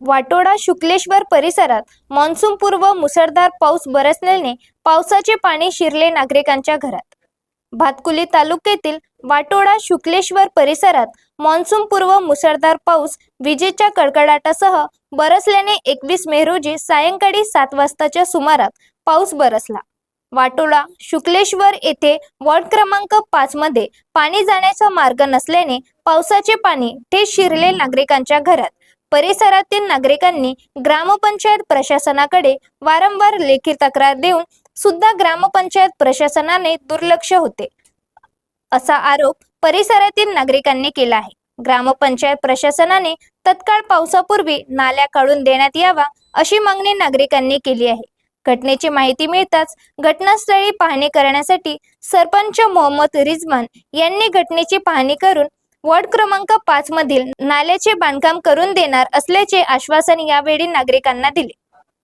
वाटोडा शुक्लेश्वर परिसरात मान्सूनपूर्व मुसळधार पाऊस बरसल्याने पावसाचे पाणी शिरले नागरिकांच्या घरात. भातकुली तालुक्यातील वाटोडा शुक्लेश्वर परिसरात मान्सूनपूर्व मुसळधार पाऊस विजेच्या कडकडाटासह बरसल्याने एकवीस मे रोजी सायंकाळी सात वाजताच्या सुमारात पाऊस बरसला. वाटोळा शुक्लेश्वर येथे वॉर्ड क्रमांक पाच मध्ये पाणी जाण्याचा मार्ग नसल्याने पावसाचे पाणी थेट शिरले नागरिकांच्या घरात. परिसरातील नागरिकांनी ग्रामपंचायत प्रशासनाकडे वारंवार लेखी तक्रार देऊन सुद्धा ग्रामपंचायत प्रशासनाने दुर्लक्ष होते. असा आरोप परिसरातील नागरिकांनी केला आहे. ग्रामपंचायत प्रशासनाने तत्काळ पावसापूर्वी नाल्या काढून देण्यात यावा अशी मागणी नागरिकांनी केली आहे. घटनेची माहिती मिळताच घटनास्थळी पाहणी करण्यासाठी सरपंच मोहम्मद रिजमान यांनी घटनेची पाहणी करून वॉर्ड क्रमांक पाच मधील नाल्याचे बांधकाम करून देणार असल्याचे आश्वासन यावेळी नागरिकांना दिले.